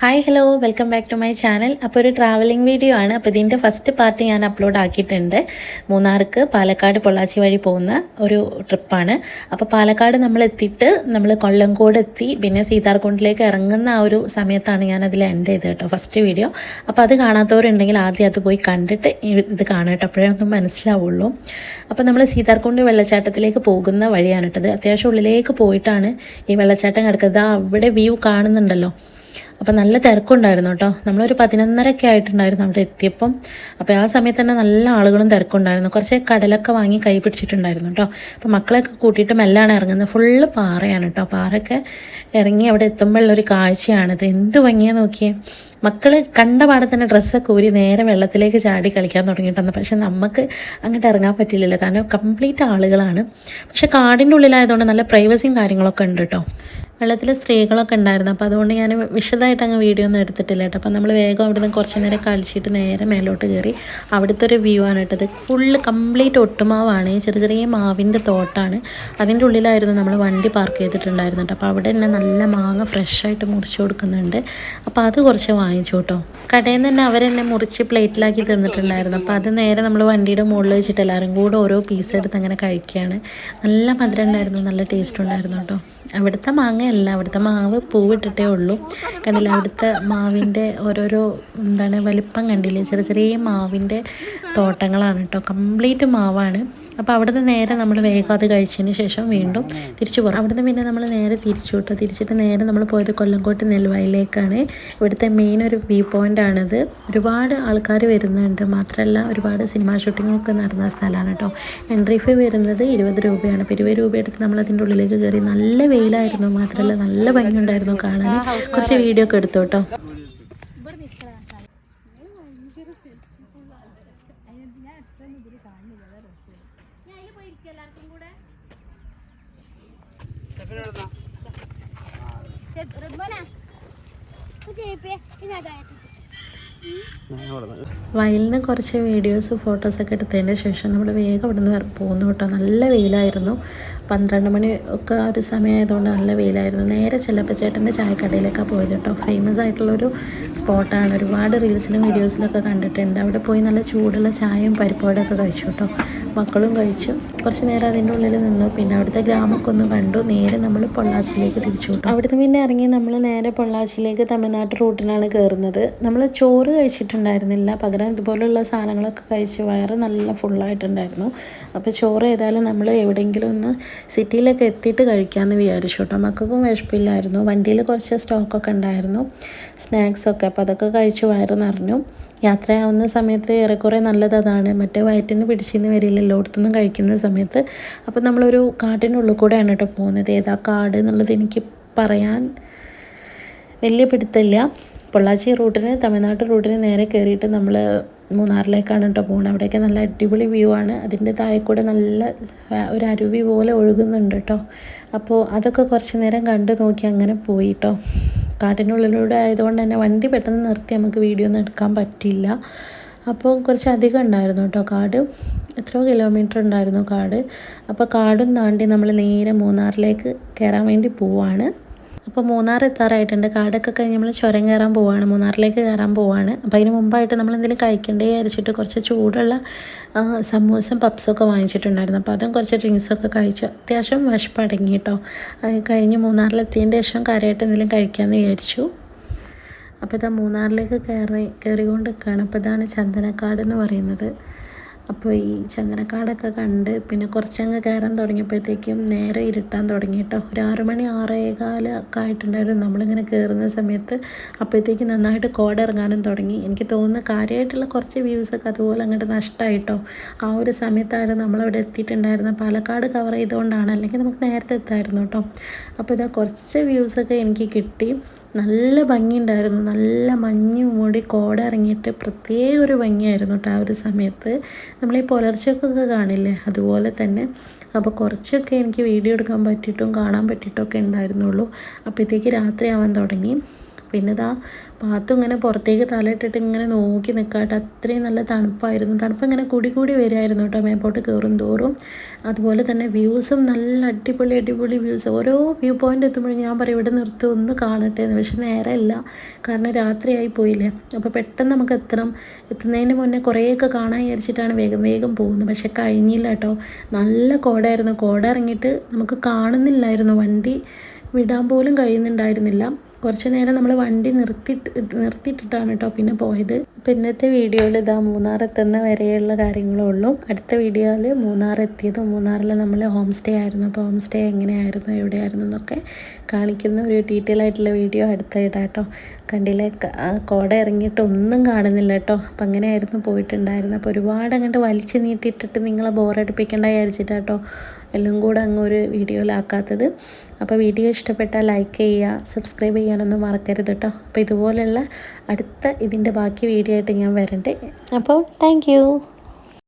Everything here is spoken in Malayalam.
Hi hello welcome back to my channel അപ്പോൾ ഒരു ട്രാവലിംഗ് വീഡിയോ ആണ്. അപ്പോൾ ഇതിന്റെ ഫസ്റ്റ് പാർട്ട് ഞാൻ അപ്ലോഡ് ആക്കിയിട്ടുണ്ട്. മൂന്നാർക്ക് പാലക്കാട് പൊള്ളാച്ചി വഴി പോകുന്ന ഒരു ട്രിപ്പാണ് അപ്പോൾ പാലക്കാട് നമ്മൾ എത്തിയിട്ട് നമ്മൾ കൊല്ലംകോട് എത്തി. പിന്നെ സീതാർകുണ്ടിലേക്ക് ഇറങ്ങുന്ന ആ ഒരു സമയത്താണ് ഞാൻ അതിൽ എൻഡ് ചെയ്തത് കേട്ടോ ഫസ്റ്റ് വീഡിയോ അപ്പോൾ അത് കാണാത്തവരുണ്ടെങ്കിൽ ആദ്യം അത് പോയി കണ്ടിട്ട് ഇത് കാണാം കേട്ടോ. അപ്പോഴേ ഒന്നും മനസ്സിലാവുള്ളൂ. അപ്പോൾ നമ്മൾ സീതാർകുണ്ട് വെള്ളച്ചാട്ടത്തിലേക്ക് പോകുന്ന വഴിയാണ് കേട്ടത് അത്യാവശ്യം ഉള്ളിലേക്ക് പോയിട്ടാണ് ഈ വെള്ളച്ചാട്ടം കിടക്കുന്നത്. അവിടെ വ്യൂ കാണുന്നുണ്ടല്ലോ. അപ്പം നല്ല തിരക്കുണ്ടായിരുന്നു കേട്ടോ. നമ്മളൊരു പതിനൊന്നരയൊക്കെ ആയിട്ടുണ്ടായിരുന്നു അവിടെ എത്തിയപ്പം. അപ്പോൾ ആ സമയത്ത് തന്നെ നല്ല ആളുകളും തിരക്കുണ്ടായിരുന്നു. കുറച്ച് കടലൊക്കെ വാങ്ങി കൈ പിടിച്ചിട്ടുണ്ടായിരുന്നു കേട്ടോ. അപ്പോൾ മക്കളെയൊക്കെ കൂട്ടിയിട്ട് മെല്ലാണ് ഇറങ്ങുന്നത്. ഫുള്ള് പാറയാണ് കേട്ടോ. പാറയൊക്കെ ഇറങ്ങി അവിടെ എത്തുമ്പോഴുള്ളൊരു കാഴ്ചയാണിത്. എന്ത് ഭംഗിയാന്ന് നോക്കിയേ. മക്കൾ കണ്ട പാടെ തന്നെ ഡ്രസ്സൊക്കെ ഊരി നേരെ വെള്ളത്തിലേക്ക് ചാടി കളിക്കാൻ തുടങ്ങിയിട്ടുണ്ട്. പക്ഷെ നമുക്ക് അങ്ങോട്ട് ഇറങ്ങാൻ പറ്റില്ലല്ലോ കാരണം കംപ്ലീറ്റ് ആളുകളാണ്. പക്ഷെ കാടിന്റെ ഉള്ളിലായതുകൊണ്ട് നല്ല പ്രൈവസിയും കാര്യങ്ങളൊക്കെ ഉണ്ട് കേട്ടോ. വെള്ളത്തിൽ സ്ത്രീകളൊക്കെ ഉണ്ടായിരുന്നു. അപ്പോൾ അതുകൊണ്ട് ഞാൻ വിശദമായിട്ട് അങ്ങ് വീഡിയോ ഒന്നും എടുത്തിട്ടില്ല കേട്ടോ. അപ്പോൾ നമ്മൾ വേഗം അവിടെ നിന്ന് കുറച്ച് നേരം കളിച്ചിട്ട് നേരെ മേലോട്ട് കയറി അവിടുത്തെ ഒരു വ്യൂ ആണ് കേട്ടത് ഫുള്ള് കംപ്ലീറ്റ് ഒട്ടുമാവാണ്. ചെറിയ ചെറിയ മാവിന്റെ തോട്ടാണ്. അതിന്റെ ഉള്ളിലായിരുന്നു നമ്മൾ വണ്ടി പാർക്ക് ചെയ്തിട്ടുണ്ടായിരുന്നു കേട്ടോ. അപ്പോൾ അവിടെ തന്നെ നല്ല മാങ്ങ ഫ്രഷായിട്ട് മുറിച്ച് കൊടുക്കുന്നുണ്ട്. അപ്പോൾ അത് കുറച്ച് വാങ്ങിച്ചു കേട്ടോ. കടയിൽ നിന്ന് തന്നെ അവരെന്നെ മുറിച്ച് പ്ലേറ്റിലാക്കി തന്നിട്ടുണ്ടായിരുന്നു. അപ്പോൾ അത് നേരെ നമ്മൾ വണ്ടിയുടെ മുകളിൽ വെച്ചിട്ട് എല്ലാവരും കൂടെ ഓരോ പീസ് എടുത്ത് അങ്ങനെ കഴിക്കുകയാണ്. നല്ല മധുരം ഉണ്ടായിരുന്നു നല്ല ടേസ്റ്റ് ഉണ്ടായിരുന്നു കേട്ടോ. അവിടുത്തെ മാങ്ങയല്ല. അവിടുത്തെ മാവ് പൂവിട്ടിട്ടേ ഉള്ളൂ. കണ്ടില്ല? അവിടുത്തെ മാവിന്റെ ഓരോരോ എന്താണ് വലിപ്പം കണ്ടില്ലേ? ചെറിയ ചെറിയ മാവിന്റെ തോട്ടങ്ങളാണ് കേട്ടോ. കംപ്ലീറ്റ് മാവാണ്. അപ്പോൾ അവിടുന്ന് നേരെ നമ്മൾ വേഗം അത് കഴിച്ചതിന് ശേഷം വീണ്ടും തിരിച്ചു പോകും അവിടുന്ന് പിന്നെ നമ്മൾ നേരെ തിരിച്ചു വിട്ടു തിരിച്ചിട്ട് നേരെ നമ്മൾ പോയത് കൊല്ലംകോട്ട് നെൽവയലിലേക്കാണ്. ഇവിടുത്തെ മെയിൻ ഒരു വ്യൂ പോയിന്റ് ആണിത്. ഒരുപാട് ആൾക്കാർ വരുന്നുണ്ട്. മാത്രമല്ല ഒരുപാട് സിനിമ ഷൂട്ടിങ്ങൊക്കെ നടന്ന സ്ഥലമാണ് കേട്ടോ എൻട്രി ഫീ വരുന്നത് ഇരുപത് രൂപയാണ്. അപ്പോൾ ഇരുപത് രൂപ എടുത്ത് നമ്മൾ അതിന്റെ ഉള്ളിലേക്ക് കയറി നല്ല വെയിലായിരുന്നു. മാത്രമല്ല നല്ല ഭംഗിയുണ്ടായിരുന്നു കാണാൻ. കുറച്ച് വീഡിയോ ഒക്കെ എടുത്തു കേട്ടോ വയലിൽ നിന്ന് കുറച്ച് വീഡിയോസ് ഫോട്ടോസൊക്കെ എടുത്തതിന് ശേഷം നമ്മൾ വേഗം അവിടെ നിന്ന് പോകുന്നു കേട്ടോ. നല്ല വെയിലായിരുന്നു. പന്ത്രണ്ട് മണി ഒക്കെ ഒരു സമയമായതുകൊണ്ട് നല്ല വെയിലായിരുന്നു. നേരെ ചെല്ലപ്പച്ചേട്ടന്റെ ചായക്കടയിലേക്കാണ് പോയത് കേട്ടോ. ഫേമസ് ആയിട്ടുള്ളൊരു സ്പോട്ടാണ്. ഒരുപാട് റീൽസിലും വീഡിയോസിലൊക്കെ കണ്ടിട്ടുണ്ട്. അവിടെ പോയി നല്ല ചൂടുള്ള ചായയും പരിപ്പോടൊക്കെ കഴിച്ചു കേട്ടോ. മക്കളും കഴിച്ചു. കുറച്ച് നേരം അതിന്റെ ഉള്ളിൽ നിന്നു. പിന്നെ അവിടുത്തെ ഗ്രാമമൊക്കെ ഒന്ന് കണ്ടു. നേരെ നമ്മൾ പൊള്ളാച്ചിയിലേക്ക് തിരിച്ചു വിട്ടു അവിടുന്ന് പിന്നെ ഇറങ്ങി നമ്മൾ നേരെ പൊള്ളാച്ചിയിലേക്ക് തമിഴ്നാട് റൂട്ടിനാണ് കയറുന്നത്. നമ്മൾ ചോറ് കഴിച്ചിട്ടുണ്ടായിരുന്നില്ല. പകരം ഇതുപോലുള്ള സാധനങ്ങളൊക്കെ കഴിച്ച് വയറ് നല്ല ഫുള്ളായിട്ടുണ്ടായിരുന്നു. അപ്പോൾ ചോറ് ഏതായാലും നമ്മൾ എവിടെയെങ്കിലും ഒന്ന് സിറ്റിയിലൊക്കെ എത്തിയിട്ട് കഴിക്കാമെന്ന് വിചാരിച്ചു കേട്ടോ മക്കൾക്കും വിഷപ്പില്ലായിരുന്നു വണ്ടിയിൽ കുറച്ച് സ്റ്റോക്കൊക്കെ ഉണ്ടായിരുന്നു. സ്നാക്സൊക്കെ. അപ്പോൾ അതൊക്കെ കഴിച്ച് വയറ് നിറഞ്ഞു. യാത്രയാവുന്ന സമയത്ത് ഏറെക്കുറെ നല്ലത് അതാണ്. മറ്റേ വയറ്റിന് പിടിച്ചിന്ന് വരില്ലല്ലോ അടുത്തൊന്നും കഴിക്കുന്ന സമയത്ത്. അപ്പോൾ നമ്മളൊരു കാട്ടിനുള്ളിൽ കൂടെയാണ് കേട്ടോ പോകുന്നത്. ഏതാ കാട് എന്നുള്ളത് എനിക്ക് പറയാൻ വലിയ പിടുത്തമില്ല. പൊള്ളാച്ചി റൂട്ടിന് തമിഴ്നാട് റൂട്ടിന് നേരെ കയറിയിട്ട് നമ്മൾ മൂന്നാറിലേക്കാണ് കേട്ടോ പോകുന്നത്. അവിടെയൊക്കെ നല്ല അടിപൊളി വ്യൂ ആണ്. അതിന്റെ താഴെ കൂടെ നല്ല ഒരു അരുവി പോലെ ഒഴുകുന്നുണ്ട് കേട്ടോ. അപ്പോൾ അതൊക്കെ കുറച്ച് നേരം കണ്ടു നോക്കി അങ്ങനെ പോയി കേട്ടോ. കാട്ടിനുള്ളിലൂടെ ആയതുകൊണ്ട് തന്നെ വണ്ടി പെട്ടെന്ന് നിർത്തി നമുക്ക് വീഡിയോ ഒന്നും എടുക്കാൻ പറ്റില്ല അപ്പോൾ കുറച്ച് അധികം ഉണ്ടായിരുന്നു കേട്ടോ കാട്. എത്രയോ കിലോമീറ്റർ ഉണ്ടായിരുന്നു കാട്. അപ്പോൾ കാടും താണ്ടി നമ്മൾ നേരെ മൂന്നാറിലേക്ക് കയറാൻ വേണ്ടി പോവാണ്. അപ്പോൾ മൂന്നാർ എത്താറായിട്ടുണ്ട്. കാടൊക്കെ കഴിഞ്ഞ് നമ്മൾ ചുരം കയറാൻ പോവാണ്. മൂന്നാറിലേക്ക് കയറാൻ പോവാണ്. അപ്പോൾ അതിന് മുമ്പായിട്ട് നമ്മൾ എന്തെങ്കിലും കഴിക്കണ്ടേ വിചാരിച്ചിട്ട് കുറച്ച് ചൂടുള്ള സമൂസം പപ്സൊക്കെ വാങ്ങിച്ചിട്ടുണ്ടായിരുന്നു. അപ്പോൾ അതും കുറച്ച് ഡ്രിങ്ക്സൊക്കെ കഴിച്ചു അത്യാവശ്യം വിശപ്പടങ്ങി കേട്ടോ. കഴിഞ്ഞ് മൂന്നാറിലെത്തിയതിന്റെ ശേഷം കാര്യമായിട്ട് എന്തെങ്കിലും കഴിക്കാമെന്ന് വിചാരിച്ചു. അപ്പോൾ ഇതാ മൂന്നാറിലേക്ക് കയറി കയറിക്കൊണ്ട് നിൽക്കുകയാണ് അപ്പോൾ ഇതാണ് ചന്ദനക്കാട് എന്ന് പറയുന്നത്. അപ്പോൾ ഈ ചന്ദനക്കാടൊക്കെ കണ്ട് പിന്നെ കുറച്ചങ്ങ് കയറാൻ തുടങ്ങിയപ്പോഴത്തേക്കും നേരെ ഇരുട്ടാൻ തുടങ്ങി കേട്ടോ. ഒരു ആറ് മണി ആറേകാലൊക്കെ ആയിട്ടുണ്ടായിരുന്നു നമ്മളിങ്ങനെ കയറുന്ന സമയത്ത്. അപ്പോഴത്തേക്ക് നന്നായിട്ട് കോട ഇറങ്ങാനും തുടങ്ങി. എനിക്ക് തോന്നുന്ന കാര്യമായിട്ടുള്ള കുറച്ച് വ്യൂസൊക്കെ അതുപോലെ അങ്ങോട്ട് നഷ്ടമായിട്ടോ ആ ഒരു സമയത്തായിരുന്നു നമ്മളവിടെ എത്തിയിട്ടുണ്ടായിരുന്ന പാലക്കാട് കവർ ചെയ്തുകൊണ്ടാണ്. അല്ലെങ്കിൽ നമുക്ക് നേരത്തെ എത്തായിരുന്നു കേട്ടോ. അപ്പോൾ ഇതാ കുറച്ച് വ്യൂസൊക്കെ എനിക്ക് കിട്ടി. നല്ല ഭംഗിയുണ്ടായിരുന്നു. നല്ല മഞ്ഞ് മൂടി കോട ഇറങ്ങിയിട്ട് പ്രത്യേക ഒരു ഭംഗിയായിരുന്നു കേട്ടോ ആ ഒരു സമയത്ത്. നമ്മൾ ഈ പുലർച്ചക്കൊക്കെ കാണില്ലേ? അതുപോലെ തന്നെ അപ്പോൾ കുറച്ചൊക്കെ എനിക്ക് വീഡിയോ എടുക്കാൻ പറ്റിയിട്ടും കാണാൻ പറ്റിയിട്ടൊക്കെ ഉണ്ടായിരുന്നുള്ളൂ. അപ്പോഴത്തേക്ക് രാത്രിയാവാൻ തുടങ്ങി. പിന്നെ ഇതാ പാത്തു ഇങ്ങനെ പുറത്തേക്ക് തലയിട്ടിട്ട് ഇങ്ങനെ നോക്കി നിൽക്കാട്ടോ അത്രയും നല്ല തണുപ്പായിരുന്നു. തണുപ്പ് ഇങ്ങനെ കൂടി കൂടി വരുമായിരുന്നു കേട്ടോ മേപ്പോട്ട് കയറും തോറും അതുപോലെ തന്നെ വ്യൂസും നല്ല അടിപൊളി അടിപൊളി വ്യൂസ്. ഓരോ വ്യൂ പോയിന്റ് എത്തുമ്പോഴും ഞാൻ പറയും ഇവിടെ നിർത്തി ഒന്ന് കാണട്ടെ എന്ന് പക്ഷെ നേരമില്ല കാരണം രാത്രിയായി പോയില്ലേ. അപ്പോൾ പെട്ടെന്ന് നമുക്ക് എത്തണം. എത്തുന്നതിന് മുന്നേ കുറേയൊക്കെ കാണാൻ വിചാരിച്ചിട്ടാണ് വേഗം വേഗം പോകുന്നത്. പക്ഷെ കഴിഞ്ഞില്ല കേട്ടോ. നല്ല കോടായിരുന്നു കോട ഇറങ്ങിയിട്ട് നമുക്ക് കാണുന്നില്ലായിരുന്നു. വണ്ടി വിടാൻ പോലും കഴിയുന്നുണ്ടായിരുന്നില്ല. കുറച്ച് നേരം നമ്മൾ വണ്ടി നിർത്തിയിട്ട് നിർത്തിയിട്ടിട്ടാണ് കേട്ടോ പിന്നെ പോയത്. ഇപ്പം ഇന്നത്തെ വീഡിയോയിൽ ഇതാ മൂന്നാർ എത്തുന്ന വരെയുള്ള കാര്യങ്ങളേ ഉള്ളൂ അടുത്ത വീഡിയോയിൽ മൂന്നാർ എത്തിയതും മൂന്നാറിൽ നമ്മൾ ഹോം സ്റ്റേ ആയിരുന്നു. അപ്പോൾ ഹോം സ്റ്റേ എങ്ങനെയായിരുന്നു എവിടെയായിരുന്നു എന്നൊക്കെ കാണിക്കുന്ന ഒരു ഡീറ്റെയിൽ ആയിട്ടുള്ള വീഡിയോ അടുത്ത കേട്ടോ കണ്ടില്ലേ? കോട ഇറങ്ങിയിട്ട് ഒന്നും കാണുന്നില്ല കേട്ടോ അപ്പം അങ്ങനെയായിരുന്നു പോയിട്ടുണ്ടായിരുന്നത്. അപ്പോൾ ഒരുപാട് അങ്ങോട്ട് വലിച്ചു നീട്ടിയിട്ടിട്ട് നിങ്ങളെ ബോറടിപ്പിക്കേണ്ട വിചാരിച്ചിട്ടാട്ടോ എല്ലാം കൂടെ അങ്ങ് ഒരു വീഡിയോയിലാക്കാത്തത്. അപ്പോൾ വീഡിയോ ഇഷ്ടപ്പെട്ടാൽ ലൈക്ക് ചെയ്യുക സബ്സ്ക്രൈബ് ചെയ്യാനൊന്നും മറക്കരുത് കേട്ടോ അപ്പോൾ ഇതുപോലെയുള്ള അടുത്ത ഇതിന്റെ ബാക്കി വീഡിയോ ആയിട്ട് ഞാൻ വരണ്ടേ. അപ്പോൾ താങ്ക്